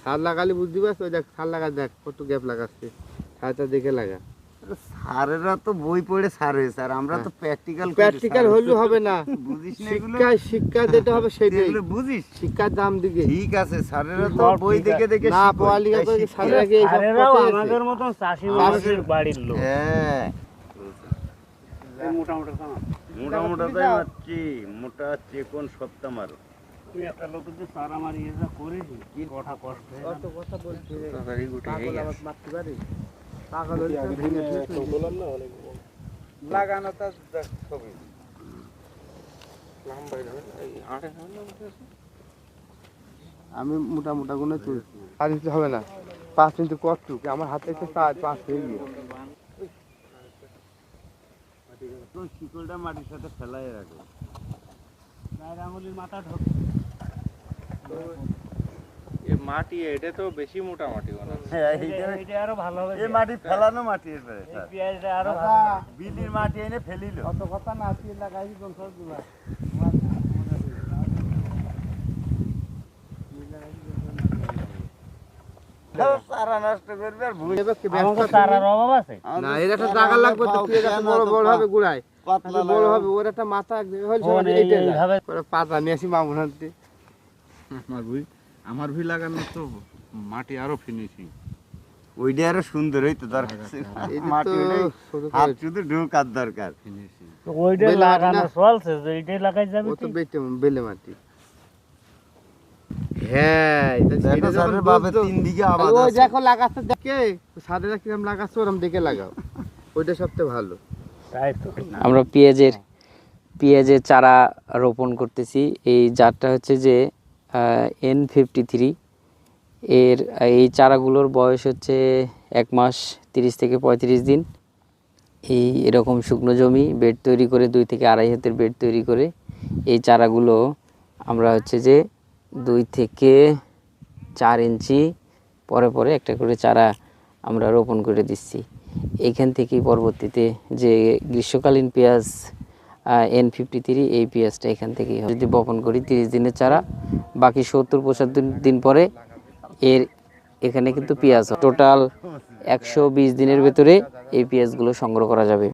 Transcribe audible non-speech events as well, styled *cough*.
সার লাগালে বুঝতে পারছ দেখ সার লাগা দেখ কত গ্যাপ লাগাচ্ছে। সারটা দেখে লাগা। স্যারেরা তো বই পড়ে স্যার হয়েছে আর আমরা তো প্র্যাকটিক্যাল প্র্যাকটিক্যাল হলেও হবে না। *laughs* বুঝিস না এগুলো? শিক্ষায় শিক্ষা যেটা হবে সেটাই। এগুলো বুঝিস? শিক্ষার দাম দিকে। ঠিক আছে স্যারেরা তো বই দেখে দেখে না। পড়ালেখা করে সারের কথাই আছে। আমাদের মতন চাষি মানুষের বাড়ির লোক। হ্যাঁ। মোটা মোটা মোটা মোটা তাই মারছি মোটা চেকন সপ্তাহ মারো। একটা লোকের যে সারা মারি এসে করেছি কি কথা কষ্ট। কথা বলছি তাড়াতাড়ি গুটি হয়ে গেছে। মারতে পারি? পাগল হলে তো ভেঙে ফেলবে। লাগানো তার ছবি। আমি মোটা মোটা গুনে তুলছি। আর কিছু হবে না। পাঁচ কিন্তু কটুক আমার হাতে একটা চার পাঁচ হয়ে গিয়ে। শিকলটা মাটির সাথে ফেলাই রাখো গায়ের আঙুলির মাথা ঢোক। মাটি এটা তো বেশি মোটা মাটি মনে এটা- আরও ভালো হবে। এই মাটি ফেলানো মাটি পেঁয়াজটা আরও বিলির মাটি এনে ফেলিল। অত কথা না লাগাইছি কোন সব দিবা এইভাবে পাতা নিয়ে আসি মামুন হাতে আমার ভুই আমার ভুই লাগানো তো মাটি আরও ফিনিশিং ওইটা আরও সুন্দর হইতো দরকার মাটি তো ওইটাই ছোট হাত শুধু ঢুকার দরকার। ওইটা লাগানো চলছে লাগাই যাবে তো বেটে বেলে মাটি। হ্যাঁ এটা দেখো সেটা যখন স্যারের বাপের বুঝতো- তিন দিকে আবাদ আছে। দেখো লাগাচ্ছে দেখে। সাদেরা কিরম লাগাচ্ছে ওরম লাগাও। ওইটা সবচেয়ে ভালো। তাই তো। আমরা পেঁয়াজের পেঁয়াজের চারা রোপণ করতেছি। এই জাতটা হচ্ছে যে এন ফিফটি থ্রি এর এই চারাগুলোর বয়স হচ্ছে এক মাস তিরিশ থেকে পঁয়ত্রিশ দিন এই এরকম শুকনো জমি, বেড তৈরি করে দুই থেকে আড়াই হাতের বেড তৈরি করে এই চারাগুলো আমরা হচ্ছে যে দুই থেকে চার ইঞ্চি পরে পরে একটা করে চারা আমরা রোপণ করে দিচ্ছি এইখান থেকেই পরবর্তীতে যে গ্রীষ্মকালীন পেঁয়াজ এন ফিফটি থ্রি এই পেঁয়াজটা এখান থেকেই। যদি বপন করি তিরিশ দিনের চারা বাকি সত্তর, পঁচাত্তর দিন পরে এর এখানে কিন্তু পেঁয়াজ টোটাল একশো বিশ দিনের ভেতরে এই পেঁয়াজগুলো সংগ্রহ করা যাবে।